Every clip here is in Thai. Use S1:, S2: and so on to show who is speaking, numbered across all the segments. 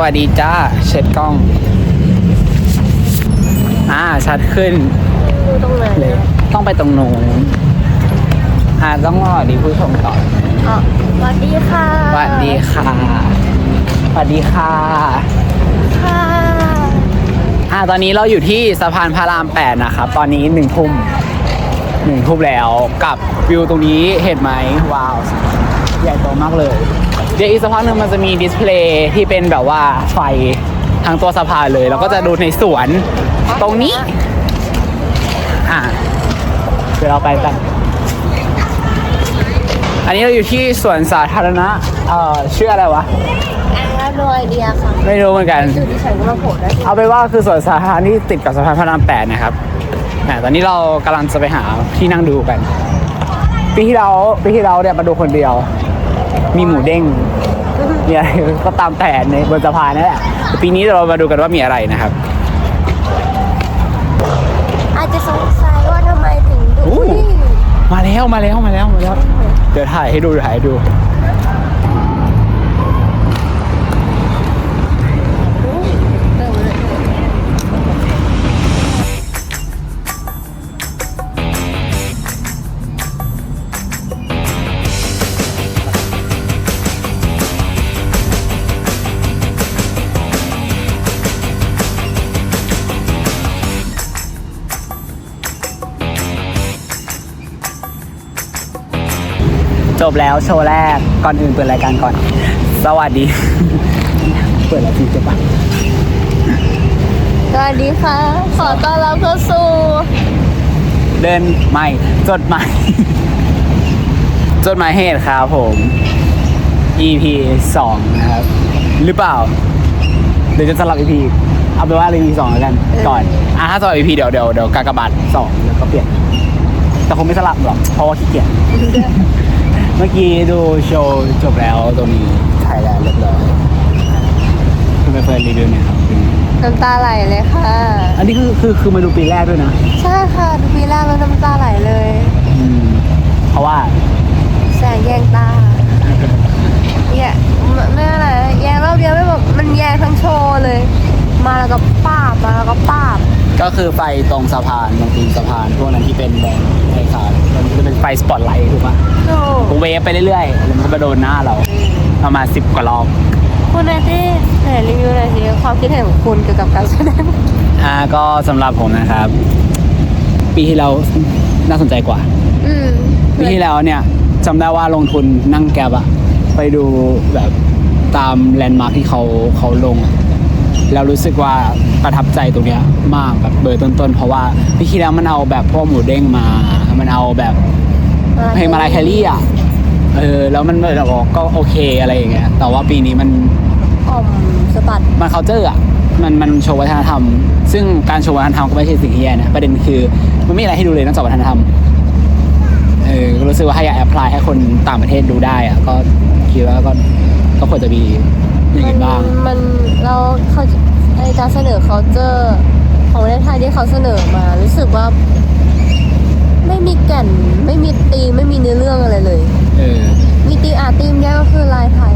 S1: วัสดีจ้า เช็ดกล้อง อ่า ชัดขึ้น
S2: ดูตรงไหน
S1: เลยต้องไปตรงนู้นอ่าต้องรอดีผู้ชมก่อน
S2: อ๋อสวัสดีค่ะ
S1: สวัสดีค่ะสวัสดีค่ะ
S2: ค่ะ
S1: อ่าตอนนี้เราอยู่ที่สะพานพระรามแปดนะครับ ตอนนี้หนึ่งทุ่มหนึ่งทุ่มแล้วกับวิวตรงนี้เห็นไหมว้าว ใหญ่โตมากเลย เดี๋ยวอีกสักพักหนึ่งมันจะมีดิสเพลย์ที่เป็นแบบว่าไฟทางตัวสะพานเลย เราก็จะดูในสวนตรงนี้ อ่าเดี๋ยวเราไปกัน อันนี้เราอยู่ที่สวนสาธารณะเอ่อชื่ออะไรวะ
S2: แอนก็โดยไอเดียค่ะ
S1: ไม่รู้เหมือนกัน
S2: จุดที่ฉันก็มาโผล่ได้
S1: เอาไปนว่าคือสวนสาธารณะที่ติดกับสะพานพระรามแปดนะครับแหมตอนนี้เรากำลังจะไปหาที่นั่งดูกัน ปีที่เราปีที่เราเนี่ยมาดูคนเดียว มีหมูเด้งมีอะไรก็ตามแต่ในบนสะพานนั่นแหละแต่ปีนี้เรามาดูกันว่ามีอะไรนะครับ
S2: อาจจะสงสัยว่าทำไมถึงดู
S1: อู้
S2: นี่
S1: มาแล้วมาแล้วมาแล้วมาแล้วเดี๋ยวถ่ายให้ดูเดี๋ยวถ่ายให้ดู จบแล้วโชว์แรกก่อนอื่นเปิดรายการก่อน สวัสดี เปิดแล้วทีใช่ปะ
S2: สวัสดีค่ะ ขอต้อนรับเข้าสู่
S1: เดินไม่จดหมาย จดหมายเหตุครับผม EP สองนะครับ หรือเปล่า เดี๋ยวจะสลับ EP เอาไปนว่า EP สองแล้วกัน ก่อนอะถ้าสลับ EP เดี๋ยวเดี๋ยวเดี๋ยวกากบาทสองแล้วก็เปลี่ยนแต่คงไม่สลับหรอกเพราะว่าขี้เกียจ เมื่อกี้ดูโชว์จบแล้วตรงนี้ถ่ายแล้วเรียบร้อยคุณไปเฟิร์นรีวิวหน่อยครับเป็นไง
S2: น้ำตาไหลเลยค่ะ
S1: อันนี้คือคือคือมาดูปีแรกด้วยนะ
S2: ใช่ค่ะดูปีแรกแล้วน้ำตาไหลเลย
S1: อืมเพราะว่า
S2: แสงแยงตาแย่ไม่ไม่อะไรแยงรอบเดียวไม่บอกมันแยงทั้งโชว์เลย มาแล้วก็ป้าบมาแล้วก็ป้าบ
S1: ก็คือไฟตรงสะพานตรงตีนสะพานพวกนั้นที่เป็นแดงไฟขาวมันจะเป็นไฟสปอตไลท์ถูกปะ
S2: โอ้
S1: ผมเวฟไปเรื่อยๆแล้วมันก็มาโดนหน้าเราประมาณสิบกว่ารอบ
S2: คุณนายตี้ไหนรีวิวหน่อยสิความคิดเห็นของคุณเกี่ยวกับการแสดง
S1: อ่าก็สำหรับผมนะครับ ปีที่แล้วน่าสนใจกว่า
S2: อืม
S1: ปีที่แล้วเนี่ยจำได้ว่าลงทุนนั่งแกร็บอะไปดูแบบตามแลนด์มาร์คที่เขาเขาลงอะ แล้วรู้สึกว่าประทับใจตรงเนี้ยมากแบบเบอร์ต้นๆ เพราะว่าปีที่แล้วมันเอาแบบพวกหมูเด้งมา มันเอาแบบเพลงมาลายแคลรี่อะเออแล้วมันแบบว่าก็โอเคอะไรอย่างเงี้ยแต่ว่าปีนี้มัน
S2: อ่อมสะบัด
S1: มัน c u เจอร์อะมันมันโชว์วัฒนธรรม ซึ่งการโชว์วัฒนธรรมก็ไม่ใช่สิ่งที่แย่นะประเด็นคือมันไม่มีอะไรให้ดูเลยนอกจากวัฒนธรรมเออก็รู้สึกว่าถ้าอยากแอพพลายให้คนต่างประเทศดูได้อะก็คิดว่าก็ก็ควรจะมี อย่างนี้บ้าง
S2: มันเราเขาไอการเสนอ culture ของประเทศไทยที่เขาเสนอมารู้สึกว่า ไม่มีแก่นไม่มีตีมไม่มีเนื้อเรื่องอะไรเลย
S1: เออ
S2: มีตีมอาตีมเนี้ยก็คือลายไทย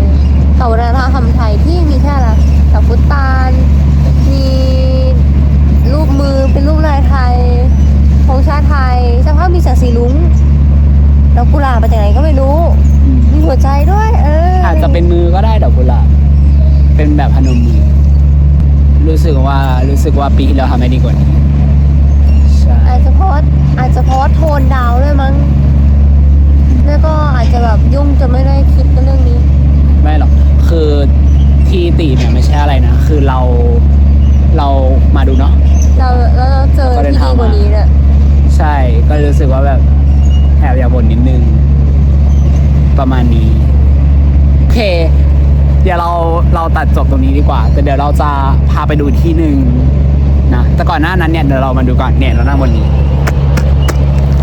S2: แต่วัฒนธรรมไทยที่มีแค่อะไรดอกพุตานมีรูปมือเป็นรูปลายไทยธงชาติไทยสักพักมีแสงสีลุ้งดอกกุหลาบมาจากไหนก็ไม่รู้
S1: อืม
S2: มีหัวใจด้วยเอออ
S1: อาจจะเป็นมือก็ได้ดอกกุหลาบ เป็นแบบพนมมือรู้สึกว่ารู้สึกว่าปีที่แล้วทำได้ดีกว่านี้ใช่
S2: อาจจะเพราะอาจจะเพราะโทนดาวด้วยมั้งแล้วก็อาจจะแบบยุ่งจะไม่ได้คิดกับเรื่องนี้
S1: ไม่หรอกคือที่ตีเนี่ยไม่ใช่อะไรนะ คือเราเรามาดูเนาะ
S2: เราแล้วเราเจอ
S1: ก็เดิน
S2: ที่
S1: ทาง
S2: ดีกว่า
S1: มา
S2: นี้เนี่ย
S1: ใช่ก็รู้สึกว่าแบบแอบอยากบ่นนิดนึง ประมาณนี้โอเค เดี๋ยวเราเราตัดจบตรงนี้ดีกว่า แต่เดี๋ยวเราจะพาไปดูที่หนึ่งนะแต่ก่อนหน้านั้นเนี่ยเดี๋ยวเรามาดูก่อนเนี่ยเรานั่งบนนี้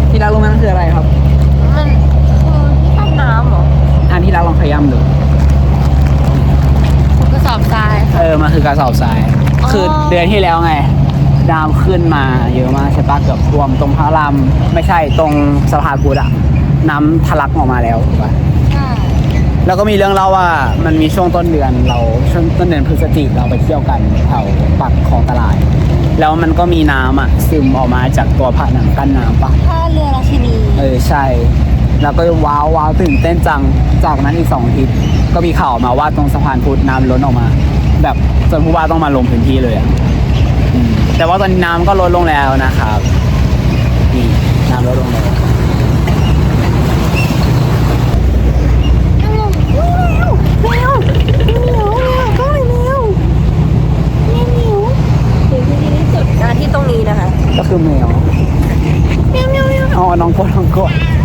S1: ที่รักรู้ไหมมันคืออะไรครับ
S2: มันคือที่ตั้งน้ำเหรอ
S1: อันที่รักลองขย้ำดู
S2: กระสอบทราย
S1: เออมันคือกระสอบทราย
S2: อ๋อ
S1: คือเดือนที่แล้วไงน้ำขึ้นมาเยอะมากใช่ปะเกือบท่วมตรงพระรามไม่ใช่ตรงสะพานพุทธอะน้ำทะลักออกมาแล้วถูกปะ
S2: ใช่
S1: เแล้วก็มีเรื่องเล่าว่ามันมีช่วงต้นเดือนเราช่วงต้นเดือนพฤศจิกเราไปเที่ยวกันแถวปากคลองตลาด แล้วมันก็มีน้ำอะซึมออกมาจากตัวผนังกั้นน้ำปะ
S2: ท่าเรือราชินี
S1: เออใช่ แล้วก็ว้าวว้าวตื่นเต้นจังจากนั้นอีกสองอาทิตย์ก็มีข่าวมาว่าตรงสะพานพุทธน้ำล้นออกมา แบบจนผู้ว่าต้องมาลงพื้นที่เลยอะอืมแต่ว่าตอนนี้น้ำก็ลดลงแล้วนะครับนี่น้ำลดลงแล้ว
S2: นะที่ตรงนี้นะคะ
S1: ก็คือแมว อ๋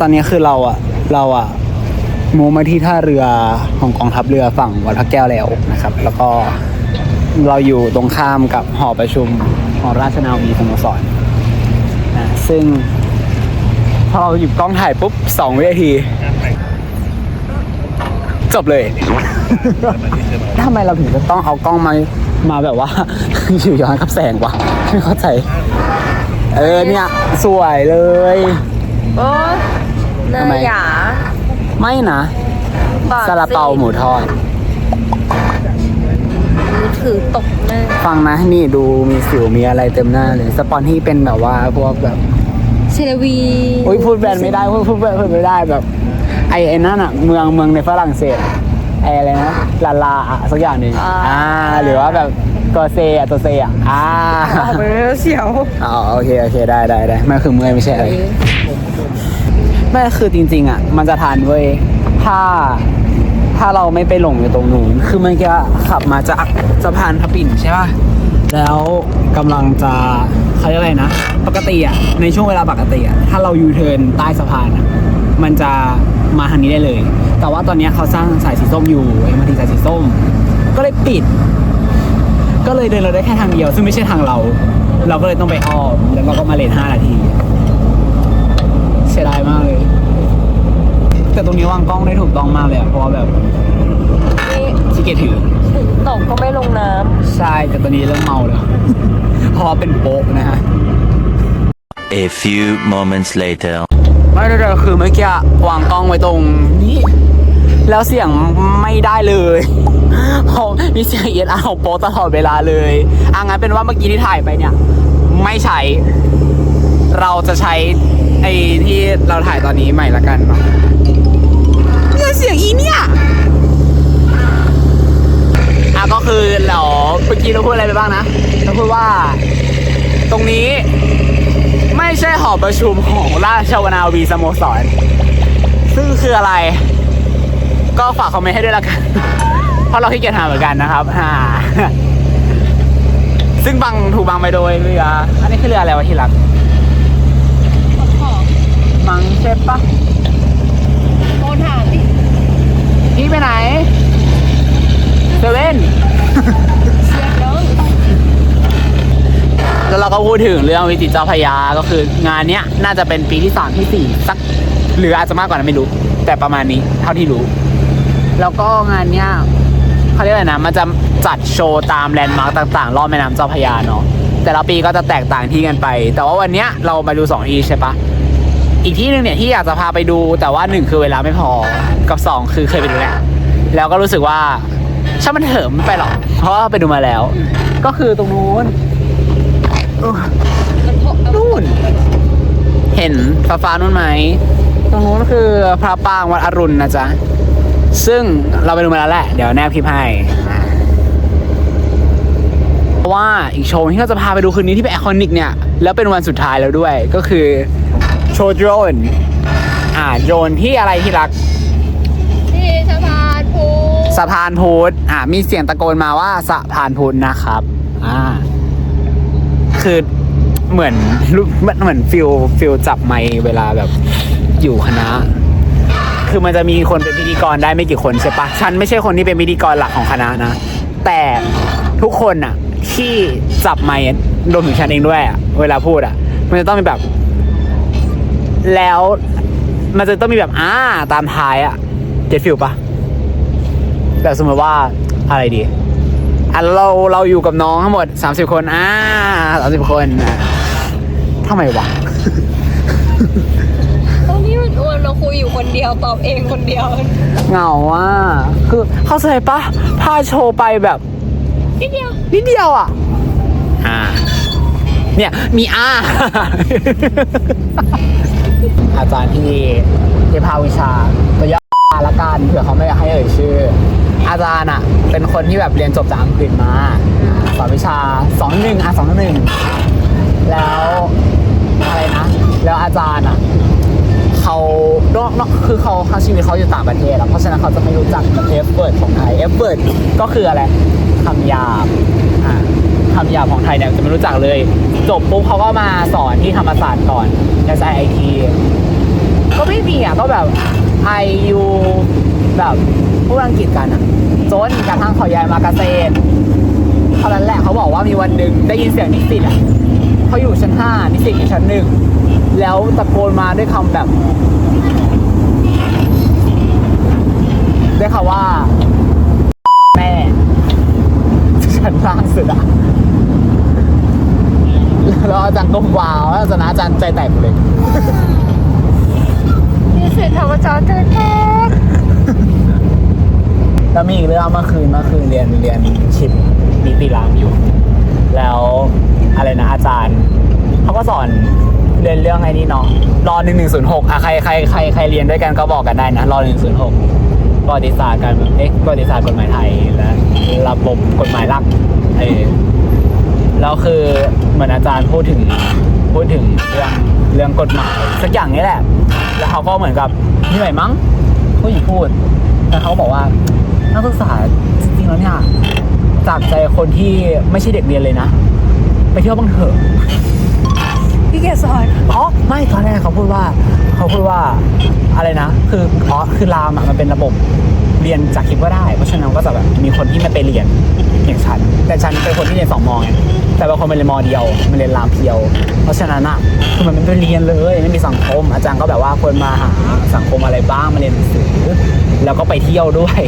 S1: ตอ
S2: นนี้
S1: คือเราอะเราอะมูมาที่ท่าเรือของกองทัพเรือฝั่งวัดพระแก้วแล้วนะครับ แล้วก็เราอยู่ตรงข้ามกับหอประชุมหอราชนาวีสโมสรนะซึ่งพอเราหยิบกล้องถ่ายปุ๊บสองวินาที จบเลย ทำไมเราถึงจะต้องเอากล้องมามาแบบว่า อยู่ย้อนกับแสงวะไม่เข้าใจ เออเนี่ย สวยเลย
S2: โอ้ เน
S1: ทำไม
S2: ยหยา
S1: ไม่นะ
S2: บอด
S1: ซาลาเปาหมูทอด
S2: มือถือตกหน้า
S1: ฟังนะ นี่ดูมีสิวมีอะไรเต็มหน้าเลยสปอนที่เป็นแบบว่าพวกแบบ
S2: เซรวี
S1: อุ้ยพูดแบรนด์ไม่ได้พูดพูดแบรนด์พูดไม่ได้แบบ ไอ้ไอ้นั่นอะเมืองเมืองในฝรั่งเศสไอ้อะไรนะลาลาอะสักอย่างหนึ่งอ่า หรือว่าแบบกอเซอะตัวเซอะอ่า
S2: ออกไปแล้วเสียว
S1: อ๋อโอเคโอเคได้ได้ได้ไม่คือเมื่อยไม่ใช่อะไร ไม่คือจริง ๆ อะ มันจะทานเว้ยถ้าถ้าเราไม่ไปหลงอยู่ตรงนู้นคือเมื่อกี้ขับมาจากสะพานพระปิ่นใช่ป่ะแล้วกำลังจะเขาเรียกอะไรนะ ปกติอะในช่วงเวลาปกติอะถ้าเรายูเทิร์นใต้สะพานอะมันจะมาทางนี้ได้เลย แต่ว่าตอนนี้เขาสร้างสายสีส้มอยู่เอ็มอาร์ทีสายสีส้ม ก็เลยปิด ก็เลยเดินเราได้แค่ทางเดียว ซึ่งไม่ใช่ทางเรา เราก็เลยต้องไปอ้อมแล้วเราก็มาเลนห้านาที เสียดายมากเลย แต่ตรงนี้วางกล้องได้ถูกต้องมากเลยอะเพราะว่าแบบ
S2: นี่
S1: ขี้เกียจถือ
S2: ถึงตกก็ไม่ลงน้
S1: ใช่แต่ตอนนี้เริ่มเมาแล้ว เพราะว่าเป็นโป๊ะนะฮะ
S3: A few moments later.
S1: ไม่ได้เลยคือเมื่อกี้วางกล้องไว้ตรงนี้แล้วเสียงไม่ได้เลยเพราะมีเสียงเอียดอาของโป๊ะตลอดเวลาเลยอะงั้นเป็นว่าเมื่อกี้ที่ถ่ายไปเนี่ย ไม่ใช้ เราจะใช้ไอ้ที่เราถ่ายตอนนี้ใหม่ละกันเนาะ เนี่ยเสียงอีเนี่ยอะก็คือเราเมื่อกี้เราพูดอะไรไปบ้างนะเราพูดว่า ตรงนี้ ไม่ใช่หอประชุมของราชวนาวีสโมสร ซึ่งคืออะไร ก็ฝากคอมเมนต์ให้ด้วยละกัน เพราะเราขี้เกียจหาเหมือนกันนะครับฮ่าซึ่งบังถูกบังไปโดยเรืออันนี้คือเรืออะไรวะที่รักำมังใช่ปะ
S2: โอนถามดิ
S1: พี่ไปไหนเซเว่น
S2: เสียเยอะ
S1: แล้วเราก็พูดถึงเรื่องวิจิตรเจ้าพระยาก็คืองานเนี้ยน่าจะเป็นปีที่สามที่สี่สัก หรืออาจจะมากกว่านั้นไม่รู้ แต่ประมาณนี้เท่าที่รู้ แล้วก็งานเนี้ยเขาเรียกอะไรนะมันจะจัดโชว์ตามแลนด์มาร์กต่างๆ รอบแม่น้ำเจ้าพระยาเนาะแต่ละปีก็จะแตกต่างที่กันไป แต่ว่าวันเนี้ยเรามาดูสองที่ใช่ปะ อีกที่หนึ่งเนี่ยที่อยากจะพาไปดูแต่ว่าหนึ่งคือเวลาไม่พอกับสองคือเคยไปดูแล้วแล้วก็รู้สึกว่าช่างมันเถิมไม่ไปหรอกเพราะว่าไปดูมาแล้ว ก็คือตรงนู้นนู่น เห็นฟ้าฟ้านู่นไหมตรงนู้นคือพระปางวัดอรุณนะจ๊ะซึ่งเราไปดูมาแล้วแหละ เดี๋ยวแนบคลิปให้เพราะว่าอีกโชว์ที่เราจะพาไปดูคืนนี้ที่เป็นไอคอนิกเนี่ย แล้วเป็นวันสุดท้ายแล้วด้วยก็คือ โชว์โดรนอ่าโดรนที่อะไรที่รัก
S2: ที่สะพานภู
S1: สะพานพุทธอ่ามีเสียงตะโกนมาว่าสะพานพุทธนะครับ อ่า คือเหมือนมันเหมือนฟิลฟิลจับไมค์เวลาแบบอยู่คณะ คือมันจะมีคนเป็นพิธีกรได้ไม่กี่คนใช่ปะฉันไม่ใช่คนที่เป็นพิธีกรหลักของคณะนะ แต่ทุกคนอะที่จับไมค์รวมถึงฉันเองด้วยอะเวลาพูดอะมันจะต้องมีแบบ แล้วมันจะต้องมีแบบอ่าตามท้ายอะเก็ตฟิลปะแบบสมมติว่าอะไรดีอะเราเราอยู่กับน้องทั้งหมด 30 คนอ่า30คนอะทำไมวะ
S2: ตอนนี้มันอ้วนเราคุยอยู่คนเดียวตอบเองคนเดียว
S1: เหงาอะคือเข้าใจปะพาโชว์ไปแบบ
S2: นิดเดียว
S1: นิดเดียวอะอ่าเนี่ยมีอ่า อาจารย์ที่ที่ภาควิชาตัวย่อละกันเผื่อเขาไม่อยากให้เอ่ยชื่อ อาจารย์อะ เป็นคนที่แบบเรียนจบจากอังกฤษมาสอนวิชาสองหนึ่งอะสองหนึ่งแล้วอะไรนะ แล้วอาจารย์อะเขานอกนอกคือเขาทั้งชีวิตเขาอยู่ต่างประเทศอะเพราะฉะนั้นเขาจะไม่รู้จักเอฟเบิร์ดของไทยเอฟเบิร์ดก็คืออะไรคำหยาบอ่าคำหยาบของไทยเนี่ยจะไม่รู้จักเลย จบปุ๊บเขาก็มาสอนที่ธรรมศาสตร์ก่อน SIIT ก็ไม่มีอะก็แบบ I U แบบพูดอังกฤษกันอะจนกระทั่งเขาย้ายมาเกษตรเท่านั้นแหละเขาบอกว่ามีวันหนึ่งได้ยินเสียงนิสิตอะเขาอยู่ชั้นห้านิสิตอยู่ชั้นหนึ่งแล้วตะโกนมาด้วยคำแบบได้ข่าวว่า แม่ฉันล่างสุดอะแล้วอาจารย์ก็ว้าวแล้วอาจารย์อาจารย์ใจแตกเลย
S2: นี่สิธรรมจารย์เจอแท้
S1: แล้วมีอีกเรื่องเมื่อคืนเมื่อคืนเรียนเรียนชิปนิติรามอยู่ แล้วอะไรนะอาจารย์เขาก็สอนเรียนเรื่องไอ้นี่เนาะรอหนึ่งหนึ่งศูนย์หกอะใครใครใครใครเรียนด้วยกันก็บอกกันได้นะรอหนึ่งศูนย์หกประวัติศาสตร์การเอ๊ะประวัติศาสตร์กฎหมายไทยและระบบกฎหมายหลักเออแล้วคือเหมือนอาจารย์พูดถึงพูดถึงเรื่อง เรื่องกฎหมายสักอย่างนี้แหละ แล้วเขาก็เหมือนกับเหนื่อยมั้งผู้หญิงพูด แต่เขาบอกว่านักศึกษาจริงๆแล้วเนี่ยจากใจคนที่ไม่ใช่เด็กเรียนเลยนะ ไปเที่ยวบ้างเถอะ
S2: พี่เกศสอน
S1: อ๋อไม่ตอนแรกเขาพูดว่า เขาพูดว่าอะไรนะ คืออ๋อคือรามอะมันเป็นระบบเรียนจากคลิปก็ได้ เพราะฉะนั้นก็จะแบบมีคนที่ไม่ไปเรียน อย่างฉัน แต่ฉันเป็นคนที่เรียนสองมอไงแต่บางคนมันเรียนมอเดียว มันเรียนรามเพียว เพราะฉะนั้นอะคือมันไม่ไปเรียนเลยไม่มีสังคม อาจารย์ก็แบบว่าควรมาหาสังคมอะไรบ้างมาเรียนหนังสือแล้วก็ไปเที่ยวด้วย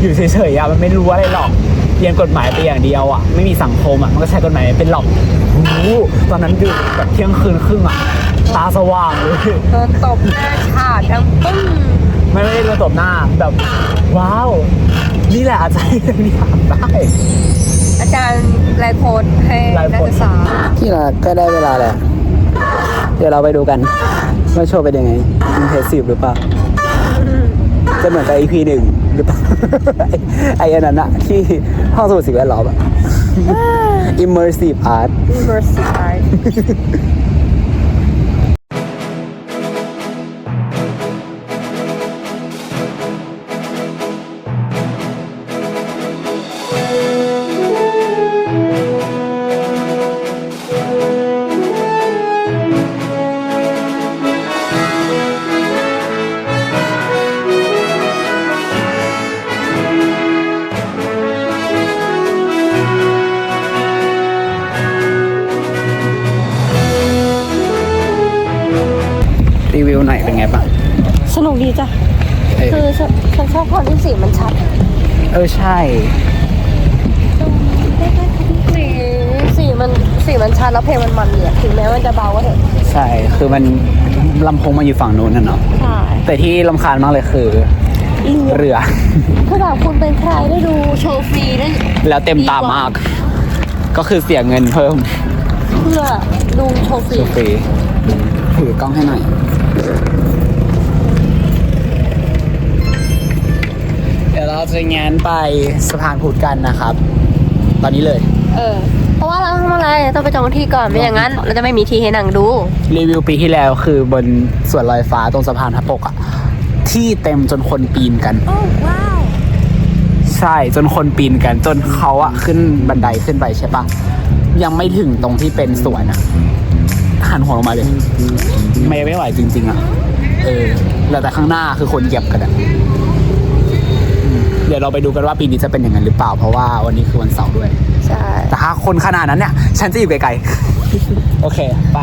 S1: อยู่เฉยๆอะมันไม่รู้อะไรหรอกเรียนกฎหมายไปอย่างเดียวอะไม่มีสังคมอะมันก็ใช้กฎหมายไม่เป็นหรอกโอ้โหตอนนั้นดึกแบบเที่ยงคืนครึ่งอะตาสว่างเลย
S2: โดนตบหน้าฉาดทั้งปึ้ง
S1: ไม่ไม่ได้โดนตบหน้าแบบว้าว นี่แหละอาจารย์ที่อยากได้
S2: อาจารย์ไลฟ์โพสต์ให้
S1: ไลฟ์
S2: นัก
S1: โพสต์
S2: ศึกษา
S1: ที่ละก็ได้เวลาแล้วเดี๋ยวเราไปดูกันว่าโชว์เป็นยังไงอินเทสซีฟหรือเปล่าจะเหมือนกับ EP หนึ่งหรือเปล่าไอ้ไอ้อันนั้นอะที่ห้องสมุดสิ่งแวดล้อมอะ immersive art
S2: University Art
S1: เอ
S2: อ
S1: ใช่
S2: สีสีมันสีมันชัดแล้วเพลงมันมันดีอะถึงแม้มันจะเบาก็เถอะ
S1: ใช่คือมันลำโพงมาอยู่ฝั่งนู้นน่ะเนาะ
S2: ใช่
S1: แต่ที่ลำคาญมากเลยคือเรือ
S2: คือแบบคุณเป็นใครได้ดูโชว์ฟรีได้
S1: แล้วเต็มตามาก ก็คือเสียเงินเพิ่ม
S2: เพื่อดูโชว์ฟรี
S1: สุฟรีถือกล้องให้หน่อย เดี๋ยวเราจะงานไปสะพานพุทธกันนะครับ ตอนนี้เลย
S2: เออ เพราะว่าเราทำอะไรต้องไปจองที่ก่อนไม่อย่างนั้น เราจะไม่มีที่ให้นั่งดู
S1: รีวิวปีที่แล้วคือบนสวนลอยฟ้าตรงสะพานพระปกอะที่เต็มจนคนปีนกัน
S2: โอ้ว้าว
S1: ใช่จนคนปีนกัน จนเขาอะขึ้นบันไดขึ้นไปใช่ปะยังไม่ถึงตรงที่เป็นสวนอะหันหัวลงมาเลย ไม่ไม่ไหวจริง ๆอะเออแล้วแต่ข้างหน้าคือคนเหยียบกันอะอืม เดี๋ยวเราไปดูกันว่าปีนี้จะเป็นอย่างนั้นหรือเปล่า เพราะว่าวันนี้คือวันเสาร์ด้วย
S2: ใช่
S1: แต่ถ้าคนขนาดนั้นเนี่ย ฉันจะอยู่ไกลๆ โอเค ไป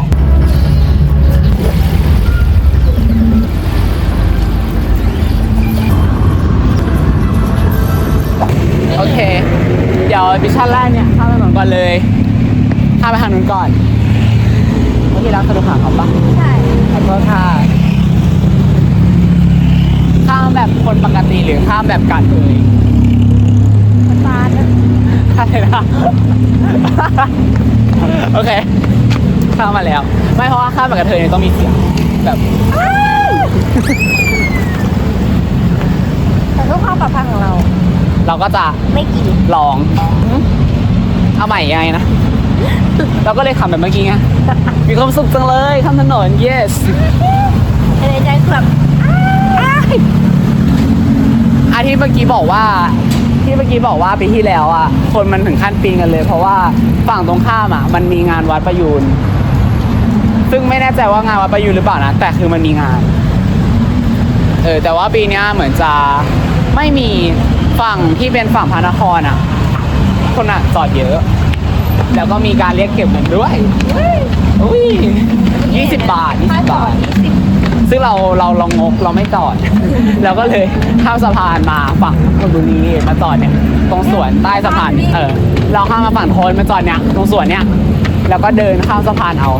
S1: โอเค เดี๋ยวมิชชั่นแรกเนี่ยข้ามถนนก่อนเลยข้ามไปทางนู้นก่อนเมื่อกี้รักสะดุดขาเขาปะ
S2: ใช่
S1: ขอโทษค่ะข้ามแบบคนปกติหรือข้ามแบบกัดเลย
S2: ฟ้านะ
S1: อะไรนะโอเค ข้ามมาแล้ว ไม่เพราะว่าข้ามแบบกระเทยเนี่ยต้องมีเสียงแบบ
S2: แต่เพื่อความปลอดภัยของเรา
S1: เราก็จะ
S2: ไม่กิน
S1: ลอง เอาใหม่ยังไงนะ เราก็เลยขับแบบเมื่อกี้ไง มีความสุขจังเลยข้ามถนน yes
S2: ในใจคือแบบ
S1: อาที่เมื่อกี้บอกว่าที่เมื่อกี้บอกว่าปีที่แล้วอะคนมันถึงขั้นปีนกันเลย เพราะว่าฝั่งตรงข้ามอะมันมีงานวัดประยูนซึ่งไม่แน่ใจว่างานวัดประยูนหรือเปล่านะแต่คือมันมีงานเออแต่ว่าปีนี้เหมือนจะไม่มีฝั่งที่เป็นฝั่งพระนครอะ คนอะจอดเยอะ แล้วก็มีการเรียกเก็บเงินด้วยอุ้ยยี่สิบบาทยี่สิบบาท ซึ่งเราเราเรางกเราไม่จอด เราก็เลยข้ามสะพานมาฝั่งธนบุรีมาจอดเนี่ยตรงสวนใต้สะพานเออเราข้ามมาฝั่งโทนมาจอดเนี่ยตรงสวนเนี่ยแล้วก็เดินข้ามสะพานเอา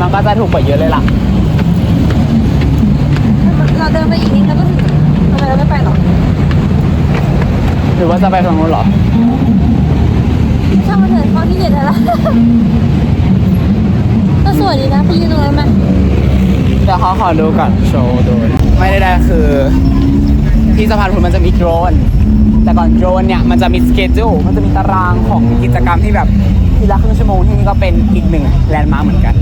S1: มันก็จะถูกกว่าเยอะเลยล่ะ
S2: เราเดินไปอีกนิดแล้วก็ถึงทำไมเราไม่ไปหรอ
S1: หรือว่าจะไปทางนู้นเหรอ
S2: ช่างมันเถอะเขาที่เกียจแล้วก็ สวยดีนะไปยืนตรงนั้นไหม
S1: เดี๋ยวเขาขอดูก่อนโชว์โดรนไม่ได้ได้คือ ที่สะพานพุทธมันจะมีโดรน แต่ก่อนโดรนเนี่ยมันจะมีสเกจูมันจะมีตารางของกิจกรรมที่แบบทีละครึ่งชั่วโมงที่นี่ก็เป็นอีกหนึ่งแลนด์มาร์คเหมือนกัน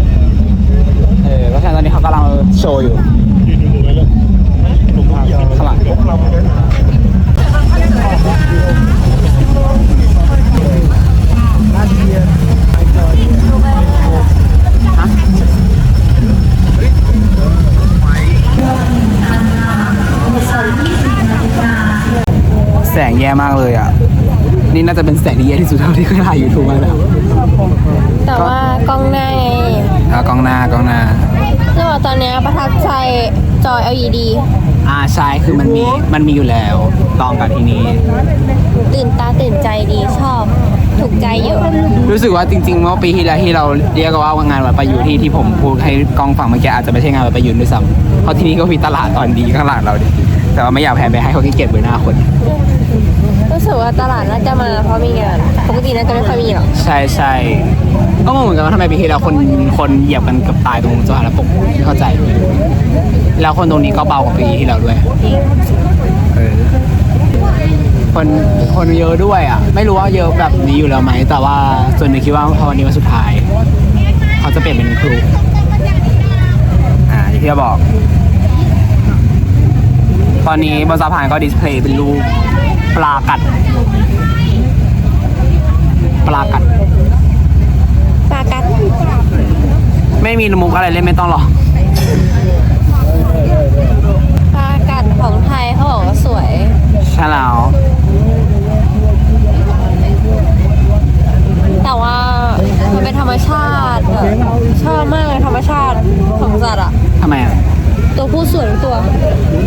S1: เออเพราะฉะนั้นตอนนี้เขากำลังโชว์อยู่ข้างหลังฮะ แสงแย่ มากเลยอะ นี่น่าจะเป็นแสงที่แย่ที่สุดเท่าที่เคยถ่ายยูทูบมาแล้ว
S2: แต่ว่ากล้องหน้าไง
S1: แล้วกล้องหน้ากล้องหน้า
S2: จะบอกตอนเนี้ยประทับใจจอ LED
S1: อ่าใช่คือมันมีมันมีอยู่แล้วลองกับที่นี้
S2: ตื่นตาตื่นใจดีชอบถูกใจเยอะ
S1: รู้สึกว่าจริงๆเมื่อปีที่แล้วที่เราเรียกว่างานวัดประยุทธ์ที่ที่ผมพูดให้กล้องฟังเมื่อกี้อาจจะไม่ใช่งานวัดประยุทธ์ด้วยซ้ำเพราะที่นี่ก็มีตลาดตอนดีข้างหลังเราดิแต่ว่าไม่อยากแพนไปให้เขาขี้เกียจเบอหน้าคน
S2: รู้สึกว่าตลาดน่าจะมาเพราะมีงาน ปกติน่าจะไม่ค่อยมีหรอก
S1: ใช่ใช่ก็งงเหมือนกันว่าทำไมปีที่แล้วคนคนเหยียบกันเกือบตายตรงสะพานปกไม่เข้าใจ แล้วคนตรงนี้ก็เบากว่าปีที่แล้วด้วยเออคนคนเยอะด้วยอะ ไม่รู้ว่าเยอะแบบนี้อยู่แล้วไหม แต่ว่าส่วนหนึ่งคิดว่าพอวันนี้วันสุดท้าย เขาจะเปลี่ยนเป็นครู อ่าอย่างที่เราบอก ตอนนี้บนสะพานก็ดิสเพลย์เป็นรูป ปลากัด ปลากัด
S2: ปากัด
S1: ไม่มีมุกอะไรเล่นไม่ต้องหรอก
S2: ปากัดของไทยเขาบอกว่าสวย
S1: ใช่แล้ว
S2: แต่ว่ามันเป็นธรรมชาติแบบชอบมากเลยธรรมชาติของสัตว์อะ
S1: ทำไมอะ
S2: ตัวผู้สวยทุกตัว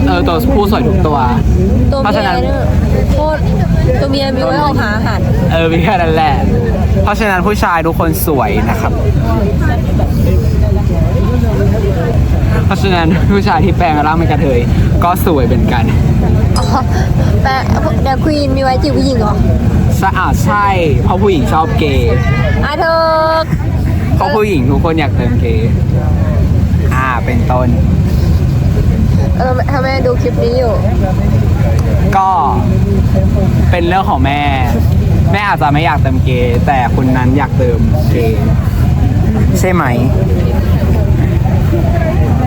S1: เออตัวผู้สวยทุกตัว
S2: ตัว
S1: เพราะ
S2: เมี
S1: ฉะ
S2: ย
S1: นั้น
S2: เนี่ยโคตรตัวเมียมีไว้ออกหาอาหาร
S1: เออมีแค่นั้นแหละ เพราะฉะนั้นผู้ชายทุกคนสวยนะครับ เพราะฉะนั้นผู้ชายที่แปลงร่างเป็นกระเทยก็สวยเป็นกัน
S2: อ๋อแต่เดอะควีนมีไว้จีบผู้หญิงเหรอ
S1: สะอาดใช่ เพราะผู้หญิงชอบเกย์
S2: อะเธอ
S1: เพราะผู้หญิงทุกคนอยากเติมเกย์อ่า เป็นต้น
S2: เออถ้าแม่ดูคลิปนี้อยู่
S1: ก็เป็นเรื่องของแม่ แม่อาจจะไม่อยากเติมเกย์แต่คุณนั้นอยากเติมเกย์ใช่ไหม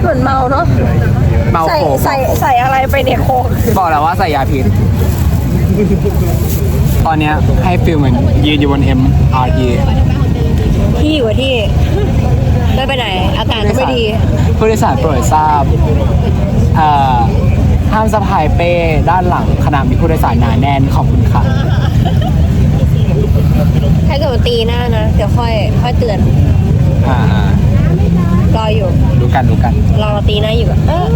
S2: เหมือนเมาเนาะ
S1: เมา
S2: ใส่
S1: โคก
S2: ใส่ใส่อะไรไปเนี่ยโคก
S1: บอกแล้วว่าใส่ยาพิษ ตอนเนี้ยให้ฟิลเหมือนยืนอยู่บน MRT
S2: ที่อยู่กับที่ ไม่ไปไหน อากาศก็ไม่ดี
S1: ผู้โดยสารโปรดทราบเอ่อ ห้ามสะพายเป้ด้านหลังขณะมีผู้โดยสารหนาแน่นขอบคุณค่ะ
S2: ถ้าเกิดมันตีหน้านะ เดี๋ยวค่อยค่อยเตือน
S1: อ่าร
S2: ออยู่
S1: รู้กันรู้กัน
S2: รอตีหน้าอยู่อะเออ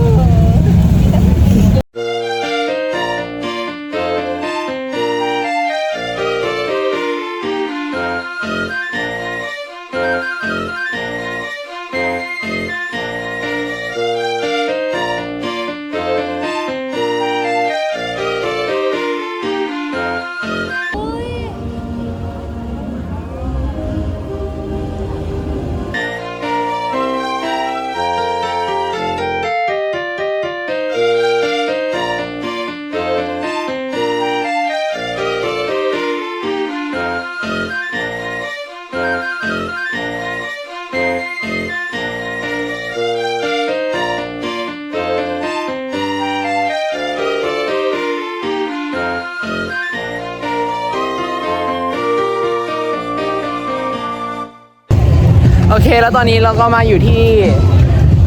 S1: แล้วตอนนี้เราก็มาอยู่ที่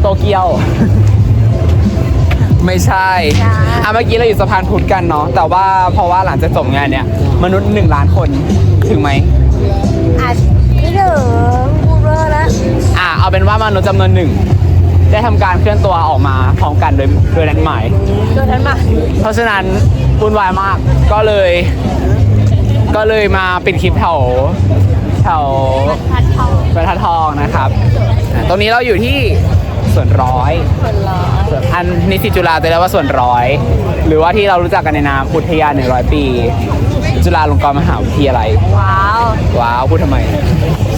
S1: โตเกียว ไม่ใช่
S2: ใช่
S1: อะเมื่อกี้เราอยู่สะพานพุทธกันเนาะแต่ว่าเพราะว่าหลังจากจบงานเนี่ย มนุษย์หนึ่งล้านคนถึงไหม
S2: อาจไม่ถึงบูเบอร์แล้ว
S1: อะเอาเป็นว่ามนุษย์จำนวนหนึ่งได้ทำการเคลื่อนตัวออกมาพร้อมกันโดยโดยนัดหมาย
S2: โดนนั้นมา
S1: เพราะฉะนั้นวุ่นวายมากก็เลย ก็เลยมาปิดคลิปแถวแถว ตรงนี้เราอยู่ที่ส่วนร้อย
S2: คนรอ
S1: ส่วนอันนิสิตจุฬาจะเรียกว่าส่วนร้อย หรือว่าที่เรารู้จักกันในนามอุทยานหนึ่งร้อยปี จุฬาลงกรณ์มหาวิทยาลัย
S2: ว้าว
S1: ว้าวพูดทำไม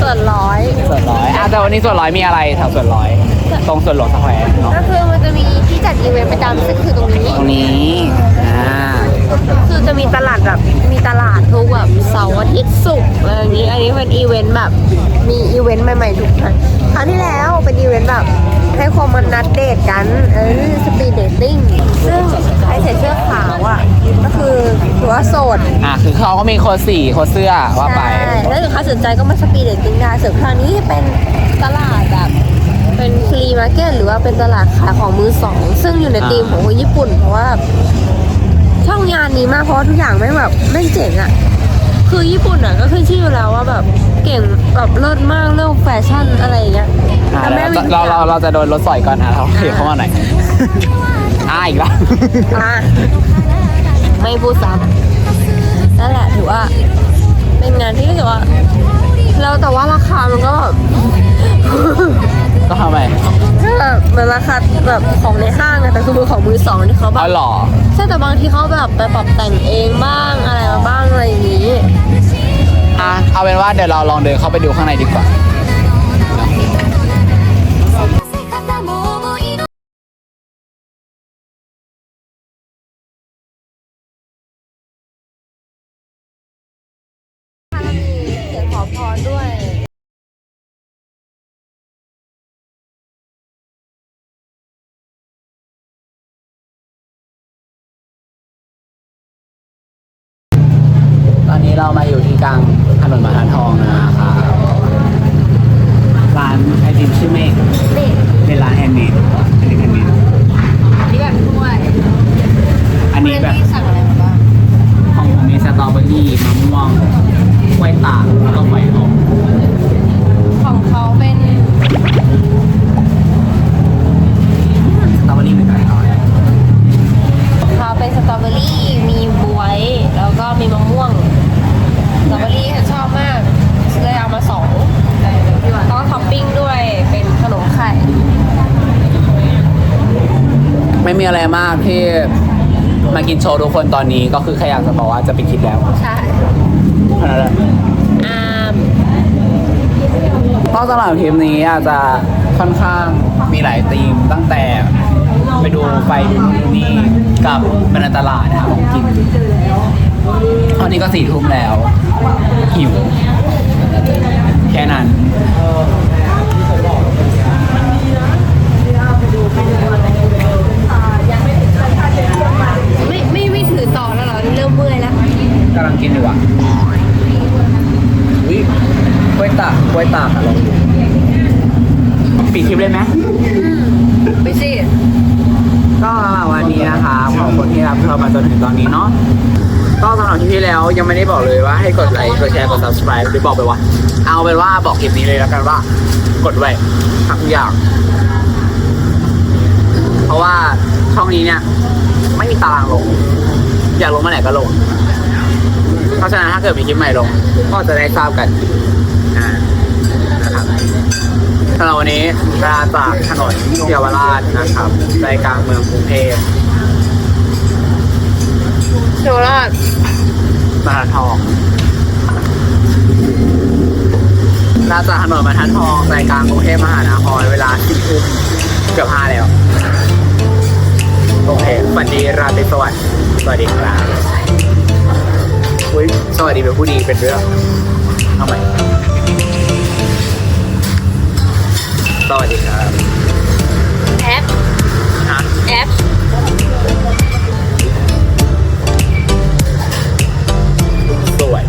S2: ส่วนร้อย
S1: ส่วนร้อยอะแต่วันนี้ส่วนร้อยมีอะไรแถวส่วนร้อย ตรงส่วนหลวงสแควร์เนาะ
S2: ก็คือมันจะมีที่จัดอีเวนต์ประจำซึ่งคือตรงนี้
S1: ตรงนี้อ่า
S2: คือจะมีตลาดแบบมีตลาดทุกแบบเสาร์อาทิตย์ศุกร์อะไรอย่างนี้ อันนี้เป็นอีเวนต์แบบมีอีเวนต์ใหม่ๆทุกครั้งครั้งที่แล้วเป็นอีเวนต์แบบให้คนมานัดเดทกันเออสปีดเดทติ้งซึ่งใครใส่เสื้อขาวอะก็คือถือว่าโสด
S1: อะคือเขาก็มีโค้ดสีโค้ดเสื้อว่าไป
S2: ใช่แล้วถ้าใครสนใจก็มาสปีดเดทติ้งได้ส่วนครั้งนี้เป็นตลาดแบบเป็นฟรีมาร์เก็ตหรือว่าเป็นตลาดขายของมือสอง ซึ่งอยู่ในธีมของคนญี่ปุ่นเพราะว่า ชอบงานนี้มากเพราะว่าทุกอย่างไม่งแบบไม่งเจ๋งอะคือญี่ปุ่นอะก็ขึ้นชื่ออยู่แล้วว่าแบบเก่งแบบเลิศมากเรื่องแฟชั่นอะไรอย่างเงี้ย
S1: อะ
S2: แล้วแม่งมี
S1: เราเราเราจะโดนรถสอยก่อนอะเราเขียนเข้ามาหน่อยอ่าอีกแล้ว
S2: อะไม่พูดซ้ำนั่นแหละถือว่า เป็นงานที่รู้สึกว่าเราแต่ว่าราคามันก็แบบ
S1: ก็ทำไม
S2: ก็แบบมันราคาแบบของในห้างอะแต่คือมือของมือสองที่เขาแบ
S1: อ๋
S2: บ
S1: อเหรอ
S2: ใช่แต่บางทีเขาแบบไปปรับแต่งเองบ้างอะไรมาบ้างอะไรอย่างนี้
S1: อะเอาเป็นว่าเดี๋ยวเราลองเดินเข้าไปดูข้างในดีกว่า
S2: เรา
S1: มาอยู่ที่กลางถนนมหาทองนะครับร้านไอติมชื่อเมฆเป็นร้านแฮนด์เมดอันนี้แฮนด์เมด
S2: นี่แบบถ้วย
S1: อันนี้แบบ
S2: สั่งอะไรมาบ้าง
S1: ของผมมีสตรอเบอรี่มะม่วงกล้วยตากแล้วก็ไฟทอง
S2: ของเขาเป็น
S1: สตรอเบอรี่หนึ่งร้อย
S2: ของเขาเป็นสตรอเบอรี่มีบวย แล้วก็มีมะม่วง สตรอเบอรี่ฉันชอบมากเลยเอามาสองแล้วก็ท็อปปิ้งด้วยเป็นขนมไข่
S1: ไม่มีอะไรมากที่มากินโชว์ทุกคนตอนนี้ก็คือแค่อยากจะบอกว่าจะไปคิดแล้ว
S2: ใช่
S1: เท่านั้นแหละ
S2: อาม
S1: เพราะสำหรับทริปนี้อาจจะค่อนข้างมีหลายธีมตั้งแต่ไปดูไฟดูนู่นดูนี่กับเป็นในตลาดนะครับของกิน ตอนนี้ก็สี่ทุ่มแล้ว หิว แค่นั้น
S2: ไม่ไม่ไม่ถือต่อแล้วเหรอเริ่มเมื่อยแล้วกำลัง
S1: กินอยู่อะอุ้ยกล้วยตากกล้วยตากอะลองปิดคลิปเลยไหมไปสิก็วันนี้นะคะขอบคุณที่รับชมมาจนถึงตอนนี้เนาะ ก็สำหรับที่ที่แล้วยังไม่ได้บอกเลยว่าให้กดไลค์กดแชร์กด subscribe หรือบอกไปว่า เอาเป็นว่าบอกคลิปนี้เลยแล้วกันว่า กดไว้ทุกอย่าง เพราะว่าช่องนี้เนี่ย ไม่มีตารางลง อยากลงเมื่อไหร่ก็ลง เพราะฉะนั้นถ้าเกิดมีคลิปใหม่ลง ก็จะได้ทราบกันอ่านะครับสำหรับวันนี้เวลาจากถนนเยาวราชนะครับใจกลางเมืองกรุงเทพ
S2: โชราช
S1: บรรทัดทองลาจากถนนบรรทัดทองใจกลางกรุงเทพมหานครเวลาสี่ทุ่มเกือบห้าแล้ว โอเคฝันดีราตรีสวัสดิ์สวัสดีครับอุ้ยสวัสดีเป็นผู้ดีเป็นเรื่องเอาใหม่สวัสดีครับ the way.